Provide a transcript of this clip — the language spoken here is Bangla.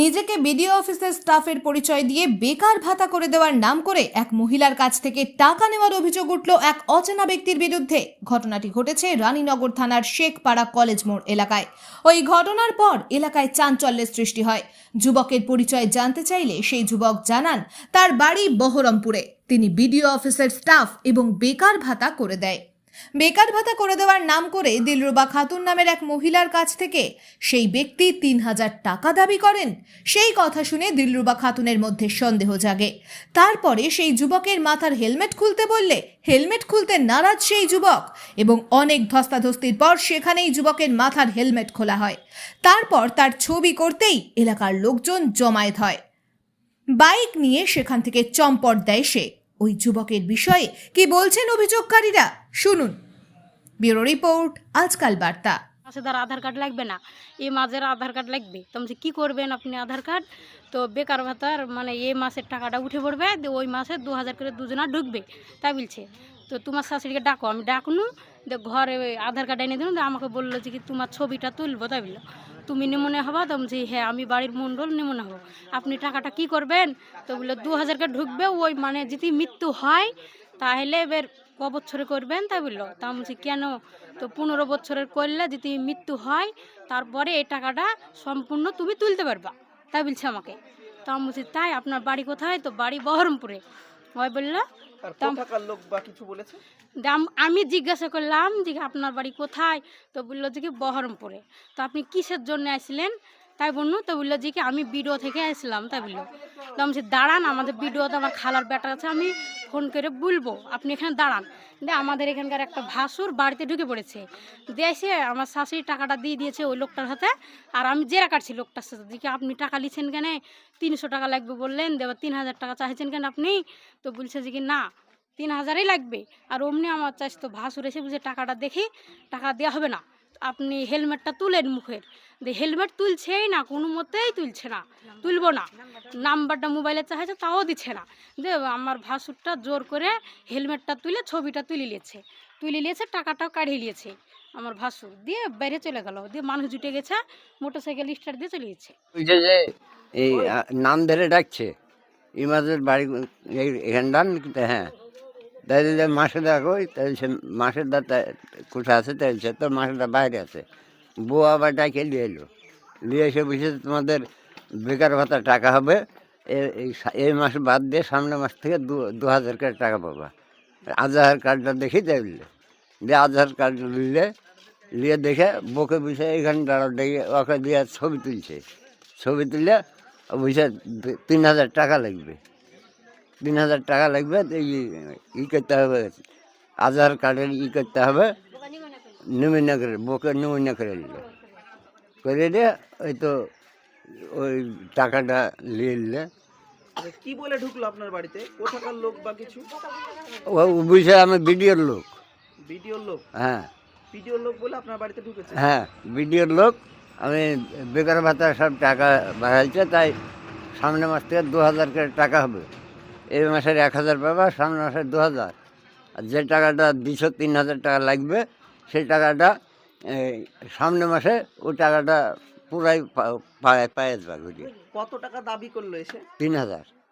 নিজেকে বিডিও অফিসের স্টাফের পরিচয় দিয়ে বেকার ভাতা করে দেওয়ার নাম করে এক মহিলার কাছ থেকে টাকা নেওয়ার অভিযোগ উঠল এক অচেনা ব্যক্তির বিরুদ্ধে। ঘটনাটি ঘটেছে রানীনগর থানার শেখপাড়া কলেজ মোড় এলাকায়। ওই ঘটনার পর এলাকায় চাঞ্চল্যের সৃষ্টি হয়। যুবকের পরিচয় জানতে চাইলে সেই যুবক জানান, তার বাড়ি বহরমপুরে। তিনি বিডিও অফিসের স্টাফ এবং বেকার ভাতা করে দেয়। বেকার ভাতা করে দেওয়ার নাম করে দিলরুবা খাতুন নামের এক মহিলার কাছ থেকে সেই ব্যক্তি তিন হাজার টাকা দাবি করেন। সেই কথা শুনে দিলরুবা খাতুনের মধ্যে সন্দেহ জাগে। তারপরে সেই যুবকের মাথার হেলমেট খুলতে বললে, হেলমেট খুলতে নারাজ সেই যুবক। এবং অনেক ধস্তাধস্তির পর সেখানেই যুবকের মাথার হেলমেট খোলা হয়। তারপর তার ছবি করতেই এলাকার লোকজন জমায়েত হয়। বাইক নিয়ে সেখান থেকে চম্পট দেয় সে। ওই যুবকের বিষয়ে কি বলছেন অভিযোগকারীরা? শুনুন। ব্যুরো রিপোর্ট আজকাল বার্তা। মাসে ধর আধার কার্ড লাগবে না। এই মাসের আধার কার্ড লাগবে। তো আমি কী করবেন আপনি আধার কার্ড? তো বেকার ভাতার মানে এই মাসের টাকাটা উঠে পড়বে। ওই মাসে দু হাজার করে দুজনা ঢুকবে। তাই বলছে। তো তোমার শাশুড়িকে ডাকো আমি ডাকনু। দিয়ে ঘরে আধার কার্ড এনে দিয়ে আমাকে বলল যে কি তোমার ছবিটা তুলবো? তাই বলল। তুমি নিমনে হবা? তো বলছি, হ্যাঁ আমি বাড়ির মণ্ডল নিমনে হব। আপনি টাকাটা কি করবেন? তো বলল দু হাজারকে ঢুকবে। ওই মানে যদি মৃত্যু হয় তাহলে এবার ক বছরে করবেন? তাই বলল। তা বলছি কেন? তো পনেরো বছরের করলে যদি মৃত্যু হয় তারপরে এই টাকাটা সম্পূর্ণ তুমি তুলতে পারবা। তাই বলছে আমাকে। তা আমি বলছি তাই? আপনার বাড়ি কোথায়? তো বাড়ি বহরমপুরে। ওই বলল। আমি জিজ্ঞাসা করলাম যে আপনার বাড়ি কোথায়? তো বলল যে কি বহরমপুরে। তো আপনি কিসের জন্য আসলেন তাই বলল, তো বলল যে কি আমি বিডিও থেকে আসলাম তাই বলল। তো আমি দাঁড়ান, আমাদের বিডিওতে আমার খালার ব্যাটার আছে, আমি ফোন করে বলব, আপনি এখানে দাঁড়ান। দিয়ে আমাদের এখানকার একটা ভাসুর বাড়িতে ঢুকে পড়েছে। দিয়ে এসে আমার শাশুড়ি টাকাটা দিয়ে দিয়েছে ওই লোকটার হাতে, আর আমি জেরা কাটছি লোকটার সাথে। দেখি আপনি টাকা লিছেন কেন? তিনশো টাকা লাগবে বললেন দেবার তিন হাজার টাকা চাইছেন কেন আপনি? তো বলছে যে কি না, তিন হাজারই লাগবে। আর অমনি আমার চাইছে তো ভাসুর এসে বুঝে টাকাটা দেখি, টাকা দেওয়া হবে না। আপনি হেলমেটটা তুলেন মুখের। দিয়ে হেলমেট তুলছেই না, কোনো মতেই তুলছে না। তুলবো না। নাম্বারটা মোবাইলে চাইছে তাও দিচ্ছে না। দিয়ে আমার ভাসুরটা জোর করে হেলমেটটা তুলে ছবিটা তুলে নিয়েছে। তুলে নিয়েছে, টাকাটাও কাঢ়িয়ে নিয়েছে আমার ভাসুর। দিয়ে বাইরে চলে গেল। দিয়ে মানুষ জুটে গেছে মোটর সাইকেল স্টার্ট দিয়ে চলে গেছে। বুঝছে যে এই নাম ধরে ডাকছে। ইমাজের বাড়ি এখানটান হ্যাঁ। তাই যে মাসে দেখো, তাই সে মাসের দা কোথায় আছে, তাই সে তো মাসের দা বাইরে আছে। বউ আবার ডাকে নিয়ে এলো। নিয়ে এসে বুঝছে তোমাদের বেকার ভাতা টাকা হবে। এই মাস বাদ দিয়ে সামনের মাস থেকে দু হাজার করে টাকা পাবা। আধার কার্ডটা দেখি বললে দিয়ে আধার কার্ড নিলে, নিয়ে দেখে বকে বুঝে এখানে দাঁড়া দেখে ওকে দিয়ে ছবি তুলছে। ছবি তুললে বুঝে তিন হাজার টাকা লাগবে। তিন হাজার টাকা লাগবে ই- করতে হবে আধার কার্ডের ই করতে হবে নিমন্ত্রণ করে বকে নিমন্ত্রণ করে নিল করে দিয়ে ওই তো ওই টাকাটা নিয়ে নিলে। আচ্ছা, কি বলে ঢুকলো আপনার বাড়িতে? কোথাকার লোক বা কিছু? ও বুঝে আমি বিডিওর লোক। ভিডিওর লোক? হ্যাঁ। ভিডিওর লোক বলে আপনার বাড়িতে ঢুকেছে? হ্যাঁ বিডিওর লোক। আমি বেকার ভাতা সব টাকা বাড়াইছে তাই সামনে মাস থেকে দু হাজার করে টাকা হবে। এই মাসের এক হাজার পাবা সামনে মাসের দু হাজার। আর যে টাকাটা দুশো তিন হাজার টাকা লাগবে সেই টাকাটা সামনে মাসে ওই টাকাটা পুরাই পায়ে পায়ে যাবে। কত টাকা দাবি করল এসে? তিন হাজার।